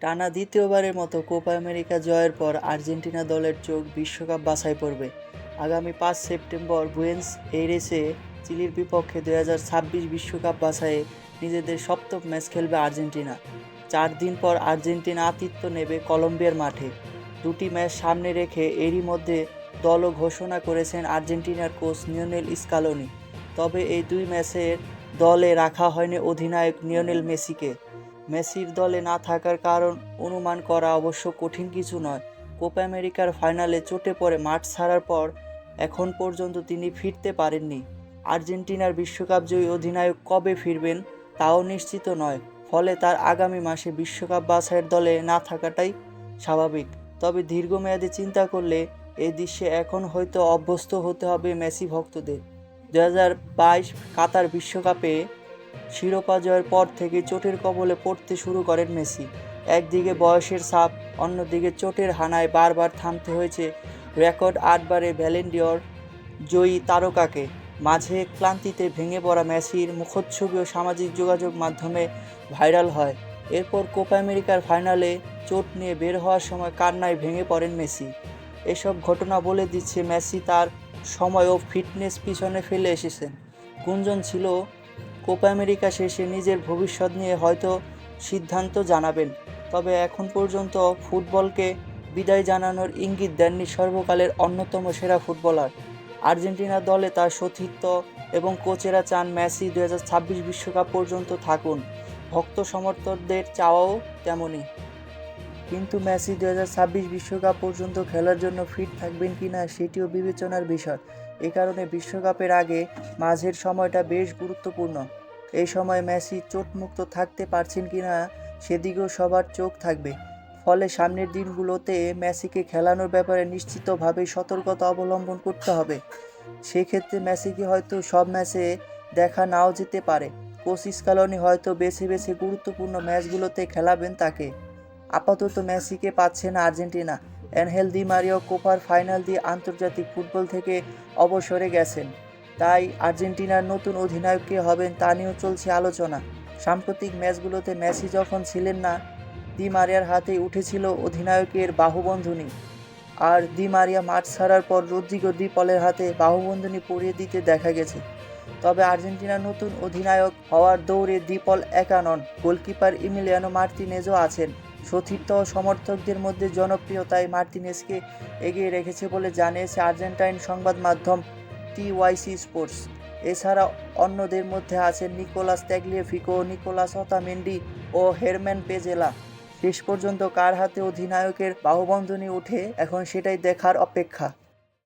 টানা দ্বিতীয়বারের মতো কোপা আমেরিকা জয়ের পর আর্জেন্টিনা দলের চোখ বিশ্বকাপ বাছাই পড়বে আগামী পাঁচ সেপ্টেম্বর বুয়েন্স এইরেসে চিলির বিপক্ষে ছাব্বিশ বিশ্বকাপ বাছাইয়ে নিজেদের সপ্তম ম্যাচ খেলবে আর্জেন্টিনা। চার দিন পর আর্জেন্টিনা আতিথ্য নেবে কলম্বিয়ার মাঠে। দুটি ম্যাচ সামনে রেখে এরই মধ্যে দলও ঘোষণা করেছেন আর্জেন্টিনার কোচ নিওনেল স্কালোনি। তবে এই দুই ম্যাচের দলে রাখা হয়নি অধিনায়ক নিওনেল মেসিকে। মেসির দলে না থাকার কারণ অনুমান করা অবশ্য কঠিন কিছু নয়। কোপা আমেরিকার ফাইনালে চোটে পড়ে মাঠ ছাড়ার পর এখন পর্যন্ত তিনি ফিরতে পারেননি। আর্জেন্টিনার বিশ্বকাপ জয়ী অধিনায়ক কবে ফিরবেন তাও নিশ্চিত নয়, ফলে তার আগামী মাসে বিশ্বকাপ বাছাইয়ের দলে না থাকাটাই স্বাভাবিক। তবে দীর্ঘমেয়াদে চিন্তা করলে এই দৃশ্যে এখন হয়তো অভ্যস্ত হতে হবে মেসি ভক্তদের। দু হাজার বাইশ কাতার বিশ্বকাপে শিরোপা জয়ের পর থেকে চোটের কবলে পড়তে শুরু করেন মেসি। একদিকে বয়সের ছাপ, অন্যদিকে চোটের হানায় বারবার থামতে হয়েছে রেকর্ড আটবারে ভ্যালেন্ডিয়র জয়ী তারকাকে। মাঝে ক্লান্তিতে ভেঙে পড়া মেসির মুখচ্ছবিও সামাজিক যোগাযোগ মাধ্যমে ভাইরাল হয়। এরপর কোপা আমেরিকার ফাইনালে চোট নিয়ে বের হওয়ার সময় কান্নায় ভেঙে পড়েন মেসি। এসব ঘটনা বলে দিচ্ছে মেসি তার সময় ও ফিটনেস পিছনে ফেলে এসেছেন। গুঞ্জন ছিল কোপা আমেরিকা শেষে নিজের ভবিষ্যৎ নিয়ে হয়তো সিদ্ধান্ত জানাবেন, তবে এখন পর্যন্ত ফুটবলকে বিদায় জানানোর ইঙ্গিত দেননি সর্বকালের অন্যতম সেরা ফুটবলার। আর্জেন্টিনা দলে তার সতীর্থ এবং কোচেরা চান মেসি দু বিশ্বকাপ পর্যন্ত থাকুন। ভক্ত সমর্থকদের চাওয়াও তেমনই। কিন্তু মেসি দু বিশ্বকাপ পর্যন্ত খেলার জন্য ফিট থাকবেন কি না সেটিও বিবেচনার বিষয়। এ কারণে বিশ্বকাপের আগে মাঝের সময়টা বেশ গুরুত্বপূর্ণ। এই সময় মেসি চোটমুক্ত থাকতে পারছেন কি না, সেদিকেও সবার চোখ থাকবে। ফলে সামনের দিনগুলোতে মেসিকে খেলানোর ব্যাপারে নিশ্চিতভাবে সতর্কতা অবলম্বন করতে হবে। সেক্ষেত্রে মেসিকে হয়তো সব ম্যাচে দেখা নাও যেতে পারে। কোচ স্কালনি হয়তো বেছে বেছে গুরুত্বপূর্ণ ম্যাচগুলোতে খেলাবেন তাকে। আপাতত মেসিকে পাচ্ছে না আর্জেন্টিনা। অ্যানহেল দি মারিও কোপার ফাইনাল দিয়ে আন্তর্জাতিক ফুটবল থেকে অবসরে গেছেন। তাই আর্জেন্টিনার নতুন অধিনায়ককে হবেন তা নিয়েও চলছে আলোচনা। সাম্প্রতিক ম্যাচগুলোতে মেসি যখন ছিলেন না, দি মারিয়ার হাতে উঠেছিল অধিনায়কের বাহুবন্ধনী। আর দি মারিয়া মাঠ ছাড়ার পর রদ্রিগো পলের হাতে বাহুবন্ধনী পরিয়ে দিতে দেখা গেছে। তবে আর্জেন্টিনার নতুন অধিনায়ক হওয়ার দৌড়ে দ্বিপল একা নন। গোলকিপার ইমিলিয়ানো মার্টিনেজও আছেন। সতীর্থ সমর্থকদের মধ্যে জনপ্রিয়তায় মার্টিনেজকে এগিয়ে রেখেছে বলে জানিয়েছে আর্জেন্টাইন সংবাদ মাধ্যম টিওয়াইসি স্পোর্টস। এছাড়া অন্যদের মধ্যে আছেন নিকোলাস ত্যাগলিয়েফিকো, নিকোলাস হতামেন্ডি ও হেরম্যান পেজেলা। শেষ পর্যন্ত কার হাতে অধিনায়কের বাহুবন্ধনী উঠে এখন সেটাই দেখার অপেক্ষা।